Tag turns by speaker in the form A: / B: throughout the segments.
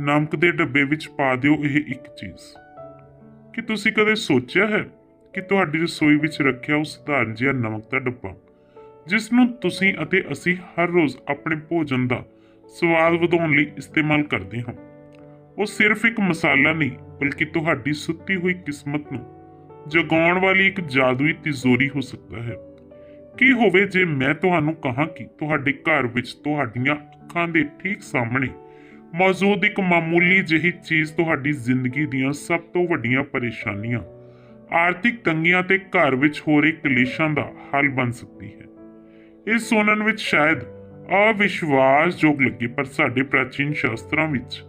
A: ਨਮਕ ਦੇ ਡੱਬੇ ਵਿੱਚ ਪਾ ਦਿਓ ਇਹ ਇੱਕ ਚੀਜ਼। ਕਿ ਤੁਸੀਂ ਕਦੇ ਸੋਚਿਆ ਹੈ ਕਿ ਤੁਹਾਡੀ ਰਸੋਈ ਵਿੱਚ ਰੱਖਿਆ ਉਹ ਸਧਾਰਨ ਜਿਹਾ ਨਮਕ ਦਾ ਡੱਬਾ ਜਿਸ ਨੂੰ ਤੁਸੀਂ ਅਤੇ ਅਸੀਂ ਹਰ ਰੋਜ਼ ਆਪਣੇ ਭੋਜਨ ਦਾ ਸਵਾਦ ਵਧਾਉਣ ਲਈ ਇਸਤੇਮਾਲ ਕਰਦੇ ਹਾਂ? ਉਹ ਸਿਰਫ ਇੱਕ ਮਸਾਲਾ ਨਹੀਂ, ਬਲਕਿ ਤੁਹਾਡੀ ਸੁੱਤੀ ਹੋਈ ਕਿਸਮਤ ਨੂੰ ਜਗਾਉਣ ਵਾਲੀ ਇੱਕ ਜਾਦੂਈ ਤਿਜੋਰੀ ਹੋ ਸਕਦਾ ਹੈ। ਕੀ ਹੋਵੇ ਜੇ ਮੈਂ ਤੁਹਾਨੂੰ ਕਹਾਂ ਕਿ ਤੁਹਾਡੇ ਘਰ ਵਿੱਚ ਤੁਹਾਡੀਆਂ ਅੱਖਾਂ ਦੇ ਠੀਕ ਸਾਹਮਣੇ ਮੌਜੂਦ ਇੱਕ ਮਾਮੂਲੀ ਜਿਹੀ ਚੀਜ਼ ਤੁਹਾਡੀ ਜ਼ਿੰਦਗੀ ਦੀਆਂ ਸਭ ਤੋਂ ਵੱਡੀਆਂ ਪਰੇਸ਼ਾਨੀਆਂ। ਆਰਥਿਕ ਤੰਗੀਆਂ ਤੇ ਘਰ ਵਿੱਚ ਹੋ ਰਹੇ ਕਲੇਸ਼ਾਂ ਦਾ ਹੱਲ ਬਣ ਸਕਦੀ ਹੈ। ਇਹ ਸੁਣਨ ਵਿੱਚ ਸ਼ਾਇਦ ਅਵਿਸ਼ਵਾਸਯੋਗ ਲੱਗੇ, ਪਰ ਸਾਡੇ ਪ੍ਰਾਚੀਨ ਸ਼ਾਸਤਰਾਂ ਵਿੱਚ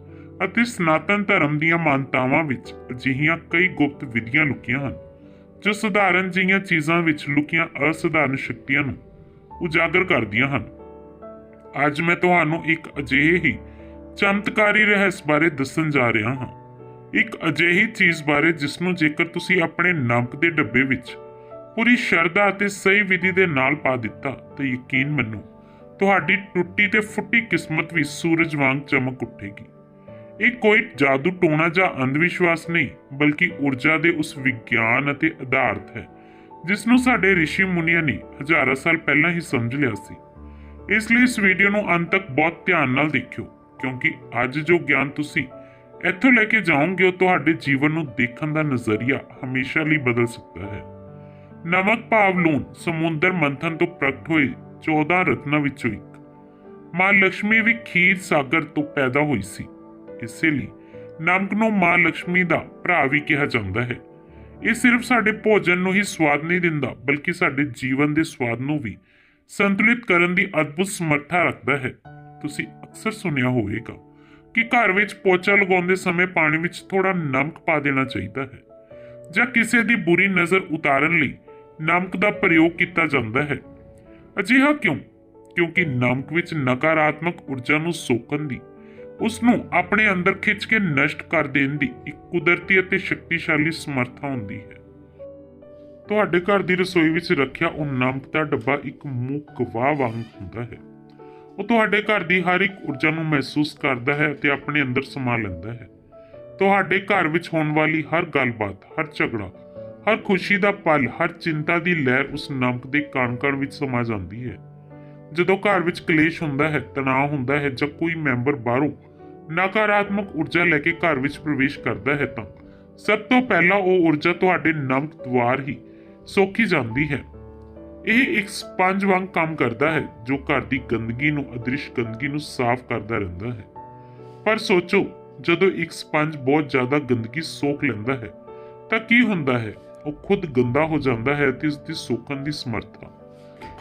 A: ਅਤੇ ਸਨਾਤਨ ਧਰਮ ਦੀਆਂ ਮਾਨਤਾਵਾਂ ਵਿੱਚ ਅਜਿਹੀਆਂ ਕਈ ਗੁਪਤ ਵਿਧੀਆਂ ਲੁਕੀਆਂ ਹਨ, ਜੋ ਸਧਾਰਨ ਜਿਹੀਆਂ ਚੀਜ਼ਾਂ ਵਿੱਚ ਲੁਕੀਆਂ ਅਸਧਾਰਨ ਸ਼ਕਤੀਆਂ ਨੂੰ ਉਜਾਗਰ ਕਰਦੀਆਂ ਹਨ। ਅੱਜ ਮੈਂ ਤੁਹਾਨੂੰ ਇੱਕ ਅਜਿਹੇ ਹੀ ਚਮਤਕਾਰੀ ਰਹੱਸ ਬਾਰੇ ਦੱਸਣ ਜਾ ਰਿਹਾ ਹਾਂ। ਇੱਕ ਅਜਿਹੀ ਚੀਜ਼ ਬਾਰੇ ਜਿਸ ਨੂੰ ਜੇਕਰ ਤੁਸੀਂ ਆਪਣੇ ਨਮਕ ਦੇ ਡੱਬੇ ਵਿੱਚ ਪੂਰੀ ਸ਼ਰਧਾ ਅਤੇ ਸਹੀ ਵਿਧੀ ਦੇ ਨਾਲ ਪਾ ਦਿੱਤਾ, ਤਾਂ ਯਕੀਨ ਮੰਨੋ, ਤੁਹਾਡੀ ਟੁੱਟੀ ਤੇ ਫੁੱਟੀ ਕਿਸਮਤ ਵੀ ਸੂਰਜ ਵਾਂਗ ਚਮਕ ਉੱਠੇਗੀ। ਇਹ ਕੋਈ ਜਾਦੂ ਟੋਣਾ ਜਾਂ ਅੰਧ ਵਿਸ਼ਵਾਸ ਨਹੀਂ, ਬਲਕਿ ਊਰਜਾ ਦੇ ਉਸ ਵਿਗਿਆਨ ਅਤੇ ਆਧਾਰਤ ਹੈ ਜਿਸ ਨੂੰ ਸਾਡੇ ઋષਿ ਮੁਨੀਆਂ ਨੇ ਹਜ਼ਾਰਾਂ ਸਾਲ ਪਹਿਲਾਂ ਹੀ ਸਮਝ ਲਿਆ ਸੀ। ਇਸ ਲਈ ਇਸ ਵੀਡੀਓ ਨੂੰ ਅੰਤ ਤੱਕ ਬਹੁਤ ਧਿਆਨ ਨਾਲ ਦੇਖਿਓ। ਕਿਉਂਕਿ ਅੱਜ ਜੋ ਗਿਆਨ ਤੁਸੀਂ ਇੱਥੋਂ ਲੈ ਕੇ ਜਾਓਗੇ, ਉਹ ਤੁਹਾਡੇ ਜੀਵਨ ਨੂੰ ਦੇਖਣ ਦਾ ਨਜ਼ਰੀਆ ਹਮੇਸ਼ਾ ਲਈ ਬਦਲ ਸਕਦਾ ਹੈ। ਨਮਕ ਪਾਵਲੂਨ ਸਮੁੰਦਰ ਮੰਥਨ ਤੋਂ ਪ੍ਰਗਟ ਹੋਏ 14 ਰਤਨਾਂ ਵਿੱਚੋਂ ਇੱਕ। ਮਾਂ ਲక్ష్ਮੀ ਵੀ ਖੀਰ ਸਾਗਰ ਤੋਂ ਪੈਦਾ ਹੋਈ ਸੀ। ਇਸੇ ਲਈ ਨਮਕ ਨੂੰ ਮਾਂ ਲక్ష్ਮੀ ਦਾ ਭਰਾ ਵੀ ਕਿਹਾ ਜਾਂਦਾ ਹੈ। ਇਹ ਸਿਰਫ ਸਾਡੇ ਭੋਜਨ ਨੂੰ ਹੀ ਸਵਾਦ ਨਹੀਂ ਦਿੰਦਾ, ਬਲਕਿ ਸਾਡੇ ਜੀਵਨ ਦੇ ਸਵਾਦ ਨੂੰ ਵੀ ਸੰਤੁਲਿਤ ਕਰਨ ਦੀ ਅਦਭੁਤ ਸਮਰੱਥਾ ਰੱਖਦਾ ਹੈ। ਤੁਸੀਂ ਅਕਸਰ ਸੁਣਿਆ ਹੋਵੇਗਾ ਕਿ ਘਰ ਵਿੱਚ ਪੋਚਾ ਲਗਾਉਂਦੇ ਸਮੇਂ ਪਾਣੀ ਵਿੱਚ ਥੋੜਾ ਨਮਕ ਪਾ ਦੇਣਾ ਚਾਹੀਦਾ ਹੈ ਜਾਂ ਕਿਸੇ ਦੀ ਬੁਰੀ ਨਜ਼ਰ ਉਤਾਰਨ ਲਈ ਨਮਕ ਦਾ ਪ੍ਰਯੋਗ ਕੀਤਾ ਜਾਂਦਾ ਹੈ। ਅਜਿਹਾ ਕਿਉਂ? ਕਿਉਂਕਿ ਨਮਕ ਵਿੱਚ ਨਕਾਰਾਤਮਕ ਊਰਜਾ ਨੂੰ ਸੋਕਣ ਦੀ, ਉਸ ਨੂੰ ਆਪਣੇ ਅੰਦਰ ਖਿੱਚ ਕੇ ਨਸ਼ਟ ਕਰ ਦੇਣ ਦੀ ਇੱਕ ਕੁਦਰਤੀ ਅਤੇ ਸ਼ਕਤੀਸ਼ਾਲੀ ਸਮਰੱਥਾ ਹੁੰਦੀ ਹੈ। ਤੁਹਾਡੇ ਘਰ ਦੀ ਰਸੋਈ ਵਿੱਚ ਰੱਖਿਆ ਉਹ ਨਮਕ ਦਾ ਡੱਬਾ ਇੱਕ ਮੂੰਹ ਗਵਾਹ ਵਾਂਗ ਹੁੰਦਾ ਹੈ। ਉਹ ਤੁਹਾਡੇ ਘਰ ਦੀ ਹਰ ਇੱਕ ਊਰਜਾ ਨੂੰ ਮਹਿਸੂਸ ਕਰਦਾ ਹੈ ਅਤੇ ਆਪਣੇ ਅੰਦਰ ਸਮਾ ਲੈਂਦਾ ਹੈ। ਤੁਹਾਡੇ ਘਰ ਵਿੱਚ ਹੋਣ ਵਾਲੀ ਹਰ ਗੱਲਬਾਤ, ਹਰ ਝਗੜਾ, ਹਰ ਖੁਸ਼ੀ ਦਾ ਪਲ, ਹਰ ਚਿੰਤਾ ਦੀ ਲਹਿਰ ਉਸ ਨਮਕ ਦੇ ਕਣ-ਕਣ ਵਿੱਚ ਸਮਾ ਜਾਂਦੀ ਹੈ। ਜਦੋਂ ਘਰ ਵਿੱਚ ਕਲੇਸ਼ ਹੁੰਦਾ ਹੈ, ਤਣਾਅ ਹੁੰਦਾ ਹੈ ਜਾਂ ਕੋਈ ਮੈਂਬਰ ਬਾਹਰੋਂ ਨਕਾਰਾਤਮਕ ਊਰਜਾ ਲੈ ਕੇ ਘਰ ਵਿੱਚ ਪ੍ਰਵੇਸ਼ ਕਰਦਾ ਹੈ ਤਾਂ ਸਭ ਤੋਂ ਪਹਿਲਾਂ ਉਹ ਊਰਜਾ ਤੁਹਾਡੇ ਨਮਕ ਦੁਆਰ ਹੀ ਸੋਖੀ ਜਾਂਦੀ ਹੈ। ਇਹ ਇੱਕ ਸਪੰਜ ਵਾਂਗ ਕੰਮ ਕਰਦਾ ਹੈ, ਜੋ ਘਰ ਦੀ ਗੰਦਗੀ ਨੂੰ, ਅਦ੍ਰਿਸ਼ ਗੰਦਗੀ ਨੂੰ ਸਾਫ਼ ਕਰਦਾ ਰਹਿੰਦਾ ਹੈ। ਪਰ ਸੋਚੋ, ਜਦੋਂ ਇੱਕ ਸਪੰਜ ਬਹੁਤ ਜ਼ਿਆਦਾ ਗੰਦਗੀ ਸੋਖ ਲੈਂਦਾ ਹੈ, ਤਾਂ ਕੀ ਹੁੰਦਾ ਹੈ? ਉਹ ਖੁਦ ਗੰਦਾ ਹੋ ਜਾਂਦਾ ਹੈ ਤੇ ਉਸ ਦੀ ਸੋਖਣ ਦੀ ਸਮਰੱਥਾ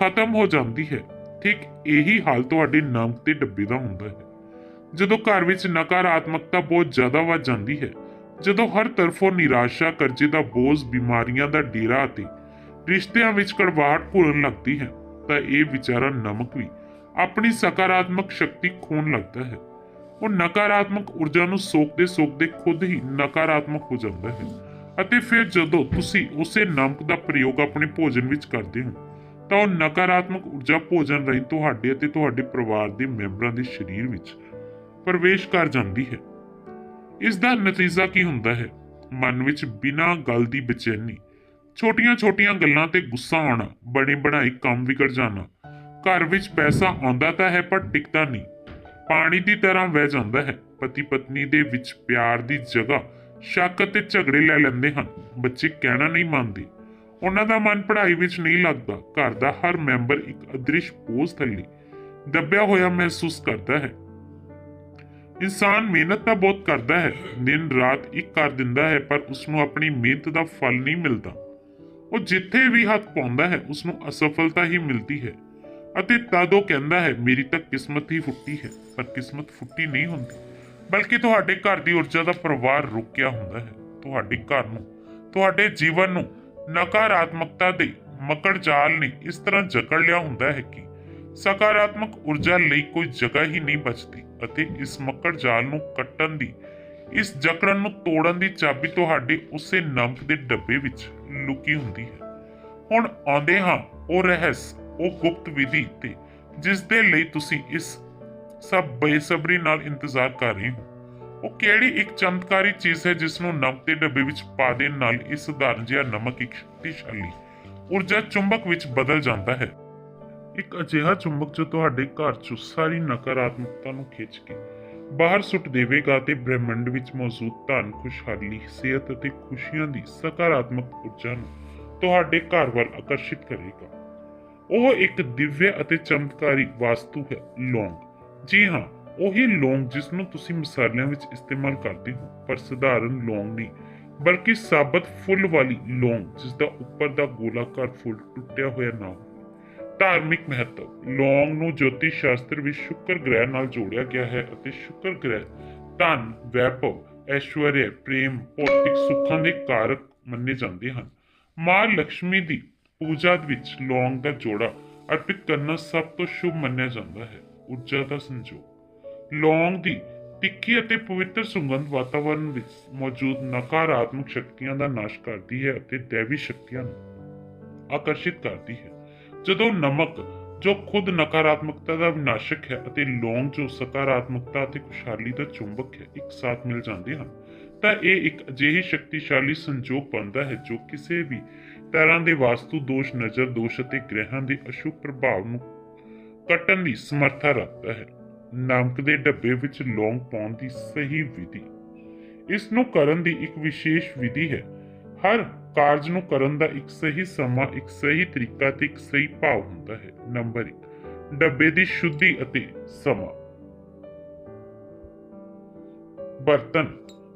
A: ਖਤਮ ਹੋ ਜਾਂਦੀ ਹੈ। ਠੀਕ ਇਹੀ ਹਾਲ ਤੁਹਾਡੇ ਨਮਕ ਦੇ ਡੱਬੇ ਦਾ ਹੁੰਦਾ ਹੈ। ਜਦੋਂ ਘਰ ਵਿੱਚ ਨਕਾਰਾਤਮਕਤਾ ਬਹੁਤ ਜ਼ਿਆਦਾ ਵੱਧ ਜਾਂਦੀ ਹੈ, ਜਦੋਂ ਹਰ ਤਰਫੋਂ ਨਿਰਾਸ਼ਾ, ਕਰਜ਼ੇ ਦਾ ਬੋਝ, ਬਿਮਾਰੀਆਂ ਦਾ ਡੇਰਾ ਅਤੇ ਰਿਸ਼ਤਿਆਂ ਵਿੱਚ ਕੜਵਾਹਟ ਘੁਲਣ ਲੱਗਦੀ ਹੈ, ਤਾਂ ਇਹ ਵਿਚਾਰਾ ਨਮਕ ਵੀ ਆਪਣੀ ਸਕਾਰਾਤਮਕ ਸ਼ਕਤੀ ਖੋਣ ਲੱਗਦਾ ਹੈ। ਉਹ ਨਕਾਰਾਤਮਕ ਊਰਜਾ ਨੂੰ ਸੋਕਦੇ ਸੋਕਦੇ ਖੁਦ ਹੀ ਨਕਾਰਾਤਮਕ ਹੋ ਜਾਂਦਾ ਹੈ ਅਤੇ ਫਿਰ ਜਦੋਂ ਤੁਸੀਂ ਉਸੇ ਨਮਕ ਦਾ ਪ੍ਰਯੋਗ ਆਪਣੇ ਭੋਜਨ ਵਿੱਚ ਕਰਦੇ ਹੋ, ਤਾਂ ਉਹ ਨਕਾਰਾਤਮਕ ਊਰਜਾ ਭੋਜਨ ਰਾਹੀਂ ਤੁਹਾਡੇ ਅਤੇ ਤੁਹਾਡੇ ਪਰਿਵਾਰ ਦੇ ਮੈਂਬਰਾਂ ਦੇ ਸਰੀਰ ਵਿੱਚ ਪ੍ਰਵੇਸ਼ ਕਰ ਜਾਂਦੀ ਹੈ। ਇਸ ਦਾ ਨਤੀਜਾ ਕੀ ਹੁੰਦਾ ਹੈ? ਮਨ ਵਿੱਚ ਬਿਨਾਂ ਗੱਲ ਦੀ ਬੇਚੈਨੀ ਛੋਟੀਆਂ-ਛੋਟੀਆਂ ਗੱਲਾਂ ਤੇ ਗੁੱਸਾ ਆਉਣਾ, ਬਣੇ ਬਣਾਈ ਕੰਮ ਵਿਗੜ ਜਾਣਾ। ਘਰ ਵਿੱਚ ਪੈਸਾ ਆਉਂਦਾ ਤਾਂ ਹੈ, ਪਰ ਟਿਕਦਾ ਨਹੀਂ। ਪਾਣੀ ਦੀ ਤਰ੍ਹਾਂ ਵਹਿ ਜਾਂਦਾ ਹੈ। ਪਤੀ ਪਤਨੀ ਦੇ ਵਿੱਚ ਪਿਆਰ ਦੀ ਜਗ੍ਹਾ, ਸ਼ੱਕ ਅਤੇ ਝਗੜੇ ਲੈ ਲੈਂਦੇ ਹਨ। ਬੱਚੇ ਕਹਿਣਾ ਨਹੀਂ ਮੰਨਦੇ। ਉਹਨਾਂ ਦਾ ਮਨ ਪੜ੍ਹਾਈ ਵਿੱਚ ਨਹੀਂ ਲੱਗਦਾ। ਘਰ ਦਾ ਹਰ ਮੈਂਬਰ ਇੱਕ ਅਦ੍ਰਿਸ਼ ਬੋਝ ਥੱਲੇ ਦੱਬਿਆ ਹੋਇਆ ਮਹਿਸੂਸ ਕਰਦਾ ਹੈ। ਇਨਸਾਨ ਮਿਹਨਤ ਤਾਂ ਬਹੁਤ ਕਰਦਾ ਹੈ। ਦਿਨ ਰਾਤ ਇੱਕ ਕਰ ਦਿੰਦਾ ਹੈ, ਪਰ ਉਸ ਨੂੰ ਆਪਣੀ ਮਿਹਨਤ ਦਾ ਫਲ ਨਹੀਂ ਮਿਲਦਾ। ਉਹ ਜਿੱਥੇ ਵੀ ਹੱਥ ਪਾਉਂਦਾ ਹੈ ਉਸ ਨੂੰ ਅਸਫਲਤਾ ਹੀ ਮਿਲਦੀ ਹੈ। ਅਤੇ ਤਦ ਉਹ ਕਹਿੰਦਾ ਹੈ, ਮੇਰੀ ਤਾਂ ਕਿਸਮਤ ਹੀ ਫੁੱਟੀ ਹੈ। ਪਰ ਕਿਸਮਤ ਫੁੱਟੀ ਨਹੀਂ ਹੁੰਦੀ, ਬਲਕਿ ਤੁਹਾਡੇ ਘਰ ਦੀ ਊਰਜਾ ਦਾ ਪ੍ਰਵਾਹ ਰੁਕਿਆ ਹੁੰਦਾ ਹੈ। ਤੁਹਾਡੇ ਘਰ ਨੂੰ, ਤੁਹਾਡੇ ਜੀਵਨ ਨੂੰ ਨਕਾਰਾਤਮਕਤਾ ਦੇ ਮਕੜ ਜਾਲ ਨੇ ਇਸ ਤਰ੍ਹਾਂ ਜਕੜ ਲਿਆ ਹੁੰਦਾ ਹੈ ਕਿ ਸਕਾਰਾਤਮਕ ਊਰਜਾ ਲਈ ਕੋਈ ਜਗ੍ਹਾ ਹੀ ਨਹੀਂ ਬਚਦੀ ਅਤੇ ਇਸ ਮਕੜ ਜਾਲ ਨੂੰ ਕੱਟਣ ਦੀ ਇਸ ਜਕੜਨ ਨੂੰ ਤੋੜਨ ਦੀ ਚਾਬੀ ਤੁਹਾਡੇ ਉਸੇ ਨਮਕ ਦੇ ਡੱਬੇ ਵਿੱਚ ਲੁਕੀ ਹੁੰਦੀ ਹੈ। ਹੁਣ ਆਉਂਦੇ ਹਾਂ ਉਹ ਰਹੱਸ, ਉਹ ਗੁਪਤ ਵਿਧੀ ਤੇ, ਜਿਸ ਦੇ ਲਈ ਤੁਸੀਂ ਇਸ ਸਭ ਬੇਸਬਰੀ ਨਾਲ ਇੰਤਜ਼ਾਰ ਕਰ ਰਹੇ ਹੋ। ਉਹ ਕਿਹੜੀ ਇੱਕ ਚਮਤਕਾਰੀ ਚੀਜ਼ ਹੈ ਜਿਸ ਨੂੰ ਨਮਕ ਦੇ ਡੱਬੇ ਵਿੱਚ ਪਾ ਦੇਣ ਨਾਲ ਇਸ ਸਧਾਰਨ ਜਿਹਾ ਨਮਕ ਇੱਕ ਸ਼ਕਤੀਸ਼ਾਲੀ ਊਰਜਾ ਚੁੰਬਕ ਵਿੱਚ ਬਦਲ ਜਾਂਦਾ ਹੈ? ਇੱਕ ਅਜਿਹਾ ਚੁੰਬਕ ਜੋ ਤੁਹਾਡੇ ਘਰ ਚ ਸਾਰੀ ਨਕਾਰਾਤਮਕਤਾ ਨੂੰ ਖਿੱਚ ਕੇ ਬਾਹਰ ਸੁੱਟ ਦੇਵੇਗਾ ਤੇ ਬ੍ਰਹਿਮੰਡ ਵਿੱਚ ਮੌਜੂਦ ਧਨ, ਖੁਸ਼ਹਾਲੀ, ਸਿਹਤ ਅਤੇ ਖੁਸ਼ੀਆਂ ਦੀ ਸਕਾਰਾਤਮਕ ਊਰਜਾ ਨੂੰ ਤੁਹਾਡੇ ਘਰ ਵੱਲ ਆਕਰਸ਼ਿਤ ਕਰੇਗਾ। ਉਹ ਇੱਕ ਦਿਵਯ ਅਤੇ ਚਮਤਕਾਰੀ ਵਾਸਤੂ ਹੈ, ਲੌਂਗ। ਜੀ ਹਾਂ, ਉਹੀ ਲੌਂਗ ਜਿਸ ਨੂੰ ਤੁਸੀਂ ਮਸਾਲਿਆਂ ਵਿੱਚ ਇਸਤੇਮਾਲ ਕਰਦੇ ਹੋ, ਪਰ ਸਧਾਰਨ ਲੌਂਗ ਨਹੀਂ, ਬਲਕਿ ਸਾਬਤ ਫੁੱਲ ਵਾਲੀ ਲੌਂਗ ਜਿਸ ਦਾ ਉੱਪਰ ਦਾ ਗੋਲਾਕਾਰ ਫੁੱਲ ਟੁੱਟਿਆ ਹੋਇਆ ਨਾ ਹੋਵੇ ਧਾਰਮਿਕ ਮਹੱਤਵ। ਲੌਂਗ ਨੂੰ ਜੋਤਿਸ਼ ਸ਼ਾਸਤਰ ਵਿੱਚ ਸ਼ੁੱਕਰ ਗ੍ਰਹਿ ਨਾਲ ਜੋੜਿਆ ਗਿਆ ਹੈ ਅਤੇ ਸ਼ੁਕਰ ਗ੍ਰਹਿ ਧਨ, ਵੈਭਵ, ਐਸ਼ਵਰਯ, ਪ੍ਰੇਮ, ਭੌਤਿਕ ਸੁੱਖਾਂ ਦੇ ਕਾਰਕ ਮੰਨੇ ਜਾਂਦੇ ਹਨ। ਮਾਂ ਲక్ష్ਮੀ ਦੀ ਪੂਜਾ ਵਿੱਚ ਲੌਂਗ ਦਾ ਜੋੜਾ ਅਰਪਿਤ ਕਰਨਾ ਸਭ ਤੋਂ ਸ਼ੁਭ ਮੰਨਿਆ ਜਾਂਦਾ ਹੈ, ਊਰਜਾ ਦਾ ਸੰਜੋਗ। ਲੌਂਗ ਦੀ ਤਿੱਖੀ ਅਤੇ ਪਵਿੱਤਰ ਸੁਗੰਧ ਵਾਤਾਵਰਣ ਵਿੱਚ ਮੌਜੂਦ ਨਕਾਰਾਤਮਕ ਸ਼ਕਤੀਆਂ ਦਾ ਨਾਸ਼ ਕਰਦੀ ਹੈ ਅਤੇ ਦੇਵੀ ਸ਼ਕਤੀਆਂ ਨੂੰ ਆਕਰਸ਼ਿਤ ਕਰਦੀ ਹੈ। ਜਦੋਂ ਨਮਕ, ਜੋ ਖੁਦ ਨਕਾਰਾਤਮਕਤਾ ਦਾ ਵਿਨਾਸ਼ਕ ਹੈ ਅਤੇ ਲੌਂਗ ਜੋ ਸਕਾਰਾਤਮਕਤਾ ਅਤੇ ਖੁਸ਼ਹਾਲੀ ਦਾ ਚੁੰਬਕ ਹੈ, ਇੱਕ ਸਾਥ ਮਿਲ ਜਾਂਦੇ ਹਨ, ਤਾਂ ਇਹ ਇੱਕ ਅਜਿਹੀ ਸ਼ਕਤੀਸ਼ਾਲੀ ਸੰਜੋਗ ਬਣਦਾ ਹੈ ਜੋ ਕਿਸੇ ਵੀ ਤਰ੍ਹਾਂ ਦੇ ਵਾਸਤੂ ਦੋਸ਼, ਨਜ਼ਰ ਦੋਸ਼ ਅਤੇ ਗ੍ਰਹਿਾਂ ਦੇ ਅਸ਼ੁਭ ਪ੍ਰਭਾਵ ਨੂੰ ਕੱਟਣ ਦੀ ਸਮਰੱਥਾ ਰੱਖਦਾ ਹੈ। ਨਮਕ ਦੇ ਡੱਬੇ ਵਿੱਚ ਲੌਂਗ ਪਾਉਣ ਦੀ ਸਹੀ ਵਿਧੀ। ਇਸ ਨੂੰ ਕਰਨ ਦੀ ਇੱਕ ਵਿਸ਼ੇਸ਼ ਵਿਧੀ ਹੈ। ਹਰ ਕਾਰਜ ਨੂੰ ਕਰਨ ਦਾ ਇੱਕ ਸਹੀ ਸਮਾਂ, ਇੱਕ ਸਹੀ ਤਰੀਕਾ ਤੇ ਇੱਕ ਸਹੀ ਭਾਵ ਹੁੰਦਾ ਹੈ। ਨੰਬਰ 1 ਡੱਬੇ ਦੀ ਸ਼ੁੱਧੀ ਅਤੇ ਸਮਾਂ। ਬਰਤਨ,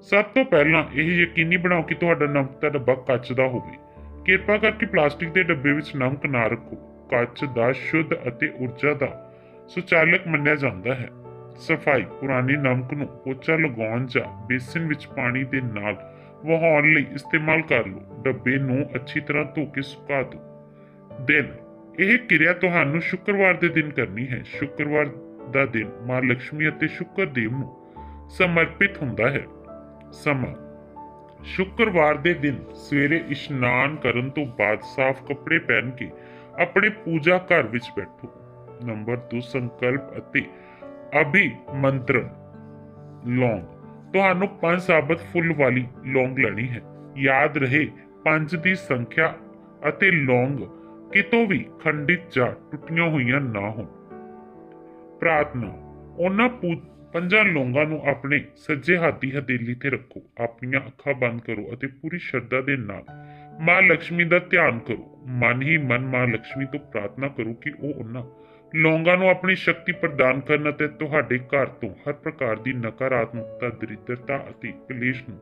A: ਸਭ ਤੋਂ ਪਹਿਲਾਂ ਇਹ ਯਕੀਨੀ ਬਣਾਓ ਕਿ ਤੁਹਾਡਾ ਨਮਕ ਦਾ ਡੱਬਾ ਕੱਚ ਦਾ ਹੋਵੇ। ਕਿਰਪਾ ਕਰਕੇ ਪਲਾਸਟਿਕ ਦੇ ਡੱਬੇ ਵਿੱਚ ਨਮਕ ਨਾ ਰੱਖੋ। ਕੱਚ ਦਾ ਸ਼ੁੱਧ ਅਤੇ ਊਰਜਾ ਦਾ ਸੁਚਾਲਕ ਮੰਨਿਆ ਜਾਂਦਾ ਹੈ। ਸਫ਼ਾਈ, ਪੁਰਾਣੇ ਨਮਕ ਨੂੰ ਪੋਚਾ ਲਗਾਉਣ ਜਾਂ ਬੇਸਿਨ ਵਿੱਚ ਪਾਣੀ ਦੇ ਨਾਲ ਵਹਾਉਣ ਲਈ ਇਸਤੇਮਾਲ ਕਰ ਲਓ। ਡੱਬੇ ਨੂੰ ਅੱਛੀ ਤਰ੍ਹਾਂ ਧੋ ਕੇ ਸੁਕਾ ਦਿਓ। ਦਿਨ। ਇਹ ਕਿਰਿਆ ਤੁਹਾਨੂੰ ਸ਼ੁੱਕਰਵਾਰ ਦੇ ਦਿਨ ਕਰਨੀ ਹੈ। ਸ਼ੁੱਕਰਵਾਰ ਦਾ ਦਿਨ ਮਾਂ ਲక్ష్ਮੀ ਅਤੇ ਸ਼ੁੱਕਰ ਦੇਵ ਨੂੰ ਸਮਰਪਿਤ ਹੁੰਦਾ ਹੈ। ਸਮਾਂ। ਸ਼ੁੱਕਰਵਾਰ ਦੇ ਦਿਨ ਸਵੇਰੇ ਇਸ਼ਨਾਨ ਕਰਨ ਤੋਂ ਬਾਅਦ ਸਾਫ਼ ਕੱਪੜੇ ਪਹਿਨ ਕੇ ਆਪਣੇ ਪੂਜਾ ਘਰ ਵਿੱਚ ਬੈਠੋ। ਨੰਬਰ 2 ਸੰਕਲਪ ਅਤੇ ਅਭੀ ਮੰਤਰ ਲੌਂਗ। ਤੁਹਾਨੂੰ ਪੰਜ ਸਾਬਤ ਫੁੱਲ ਵਾਲੀ ਲੌਂਗ ਲੈਣੀ ਹੈ। ਯਾਦ ਰਹੇ ਪੰਜ ਦੀ ਸੰਖਿਆ ਅਤੇ ਲੌਂਗ ਕਿਤੋਂ ਵੀ ਖੰਡਿਤ ਜਾਂ ਟੁੱਟੀਆਂ ਹੋਈਆਂ ਨਾ ਹੋਣ। ਪ੍ਰਾਰਥਨਾ, ਉਹਨਾਂ ਪੰਜਾਂ ਲੌਂਗਾਂ ਨੂੰ ਆਪਣੇ ਸੱਜੇ ਹੱਥੀ ਹਦੇਲੀ ਤੇ ਰੱਖੋ। ਆਪਣੀਆਂ ਅੱਖਾਂ ਬੰਦ ਕਰੋ ਅਤੇ ਪੂਰੀ ਸ਼ਰਧਾ ਦੇ ਨਾਲ ਮਾਂ ਲక్ష్ਮੀ ਦਾ ਧਿਆਨ ਕਰੋ। ਮਨ ਹੀ ਮਨ ਮਾਂ ਲక్ష్ਮੀ ਤੋਂ ਪ੍ਰਾਰਥਨਾ ਕਰੋ ਕਿ ਉਹ ਉਹਨਾਂ ਲੌਂਗਾਂ ਨੂੰ ਆਪਣੀ ਸ਼ਕਤੀ ਪ੍ਰਦਾਨ ਕਰਨ ਅਤੇ ਤੁਹਾਡੇ ਘਰ ਤੋਂ ਹਰ ਪ੍ਰਕਾਰ ਦੀ ਨਕਾਰਾਤਮਕਤਾ, ਦਰਿਦਰਤਾ ਅਤੇ ਕਲੇਸ਼ ਨੂੰ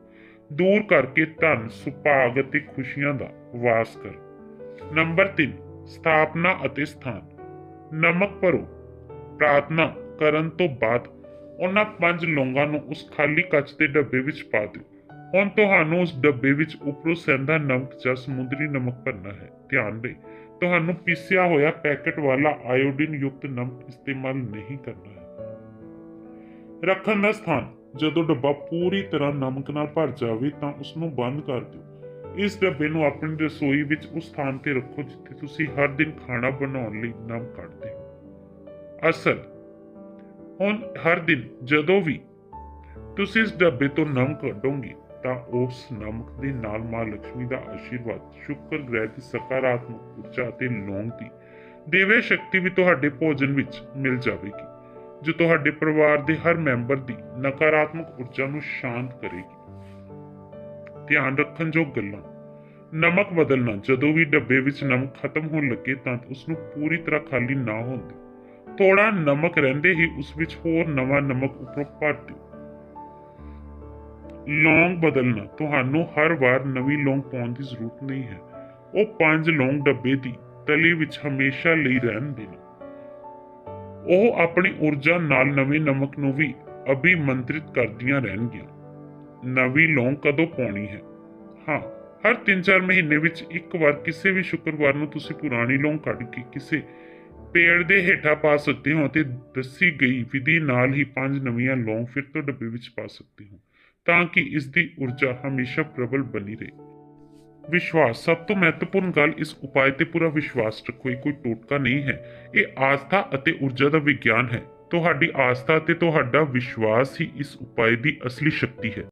A: ਦੂਰ ਕਰਕੇ ਧਨ, ਸੁਭਾਗ ਅਤੇ ਖੁਸ਼ੀਆਂ ਦਾ ਵਾਸ ਕਰ। ਨੰਬਰ 3 ਸਥਾਪਨਾ ਅਤੇ ਸਥਾਨ। ਨਮਕ ਭਰੋ। ਪ੍ਰਾਰਥਨਾ ਕਰਨ ਤੋਂ ਬਾਅਦ ਉਹਨਾਂ ਪੰਜ ਲੌਂਗਾਂ ਨੂੰ ਉਸ ਖਾਲੀ ਕੱਚ ਦੇ ਡੱਬੇ ਵਿੱਚ ਪਾ ਦਿਓ। ਹੁਣ ਤੁਹਾਨੂੰ ਉਸ ਡੱਬੇ ਵਿੱਚ ਉਪਰੋਂ ਸੈਂਦਾ ਨਮਕ ਜਾਂ ਸਮੁੰਦਰੀ ਨਮਕ ਭਰਨਾ ਹੈ। ਧਿਆਨ ਦੇ ਤੁਹਾਨੂੰ ਪੀਸਿਆ ਹੋਇਆ ਪੈਕੇਟ ਵਾਲਾ ਆਇਓਡੀਨ ਯੁਕਤ ਨਮਕ ਇਸਤੇਮਾਲ ਨਹੀਂ ਕਰਨਾ ਹੈ। ਰੱਖਣ ਦਾ ਸਥਾਨ, ਜਦੋਂ ਡੱਬਾ ਪੂਰੀ ਤਰ੍ਹਾਂ ਨਮਕ ਨਾਲ ਭਰ ਜਾਵੇ ਤਾਂ ਉਸ ਨੂੰ ਬੰਦ ਕਰ ਦਿਓ। ਇਸ ਡੱਬੇ ਨੂੰ ਆਪਣੀ ਰਸੋਈ ਵਿੱਚ ਉਸ ਸਥਾਨ ਤੇ ਰੱਖੋ ਜਿੱਥੇ ਤੁਸੀਂ ਹਰ ਦਿਨ ਖਾਣਾ ਬਣਾਉਣ ਲਈ ਨਮਕ ਕੱਢਦੇ ਹੋ। ਅਸਲ, ਹੁਣ ਹਰ ਦਿਨ ਜਦੋਂ ਵੀ ਤੁਸੀਂ ਇਸ ਡੱਬੇ ਤੋਂ ਨਮਕ ਕੱਢੋਗੇ ਤਾਂ ਉਸ ਨਮਕ ਦੇ ਨਾਲ ਮਾਂ ਲక్ష్ਮੀ ਦਾ ਆਸ਼ੀਰਵਾਦ, ਸ਼ੁਕਰ, ਗ੍ਰਹਿ ਦੀ ਸਕਾਰਾਤਮਕ ਊਰਜਾ ਅਤੇ ਲੌਂਗ ਦੀ ਦੇਵੇ ਸ਼ਕਤੀ ਵੀ ਤੁਹਾਡੇ ਭੋਜਨ ਵਿੱਚ ਮਿਲ ਜਾਵੇਗੀ, ਜੋ ਤੁਹਾਡੇ ਪਰਿਵਾਰ ਦੇ ਹਰ ਮੈਂਬਰ ਦੀ ਨਕਾਰਾਤਮਕ ਊਰਜਾ ਨੂੰ ਸ਼ਾਂਤ ਕਰੇਗੀ। ਧਿਆਨ ਰੱਖਣ ਜੋ ਗੱਲਾਂ, ਨਮਕ ਬਦਲਣਾ, ਜਦੋਂ ਵੀ ਡੱਬੇ ਵਿੱਚ ਨਮਕ ਖਤਮ ਹੋਣ ਲੱਗੇ ਤਾਂ ਉਸ ਨੂੰ ਪੂਰੀ ਤਰ੍ਹਾਂ ਖਾਲੀ ਨਾ ਹੋਣ ਦਿਓ। ਥੋੜਾ ਨਮਕ ਰਹਿੰਦੇ ਹੀ ਉਸ ਵਿੱਚ ਹੋਰ ਨਵਾਂ ਨਮਕ ਉੱਪਰੋਂ ਭਰ ਦਿਓ। ਲੌਂਗ ਬਦਲਣਾ। ਤੁਹਾਨੂੰ ਹਰ ਵਾਰ ਨਵੀਂ ਲੌਂਗ ਪਾਉਣ ਦੀ ਜ਼ਰੂਰਤ ਨਹੀਂ ਹੈ। ਉਹ ਪੰਜ ਲੌਂਗ ਡੱਬੇ ਦੀ ਤਲੀ ਵਿੱਚ ਹਮੇਸ਼ਾ ਲਈ ਰਹਿਣ ਦੇਣਾ। ਉਹ ਆਪਣੀ ਊਰਜਾ ਨਾਲ ਨਵੇਂ ਨਮਕ ਨੂੰ ਵੀ ਅਭਿਮੰਤਰਿਤ ਕਰਦੀਆਂ ਰਹਿਣਗੀਆਂ। ਨਵੀਂ ਲੌਂਗ ਕਦੋਂ ਪਾਉਣੀ ਹੈ? ਹਾਂ, ਹਰ 3-4 ਮਹੀਨੇ ਵਿੱਚ ਇੱਕ ਵਾਰ ਕਿਸੇ ਵੀ ਸ਼ੁੱਕਰਵਾਰ ਨੂੰ ਤੁਸੀਂ ਪੁਰਾਣੀ ਲੌਂਗ ਕੱਢ ਕੇ ਕਿਸੇ ਪੇੜ ਦੇ ਹੇਠਾਂ ਪਾ ਸਕਦੇ ਹੋ ਅਤੇ ਦੱਸੀ ਗਈ ਵਿਧੀ ਨਾਲ ਹੀ ਪੰਜ ਨਵੀਆਂ ਲੌਂਗ ਫਿਰ ਤੋਂ ਡੱਬੇ ਵਿੱਚ ਪਾ ਸਕਦੇ ਹੋ। ਤਾਂ ਕਿ ਇਸ ਦੀ ਊਰਜਾ ਹਮੇਸ਼ਾ ਪ੍ਰਬਲ ਬਣੀ ਰਹੇ। ਵਿਸ਼ਵਾਸ, ਸਭ ਤੋਂ ਮਹੱਤਵਪੂਰਨ ਗੱਲ ਇਸ ਉਪਾਅ ਤੇ ਪੂਰਾ ਵਿਸ਼ਵਾਸ ਰੱਖੋ, ਇਹ ਕੋਈ ਟੋਟਕਾ ਨਹੀਂ ਹੈ। ਇਹ ਆਸਥਾ ਅਤੇ ਊਰਜਾ ਦਾ ਵਿਗਿਆਨ ਹੈ। ਤੁਹਾਡੀ ਆਸਥਾ ਤੇ ਤੁਹਾਡਾ ਵਿਸ਼ਵਾਸ ਹੀ ਇਸ ਉਪਾਅ ਦੀ ਅਸਲੀ ਸ਼ਕਤੀ ਹੈ।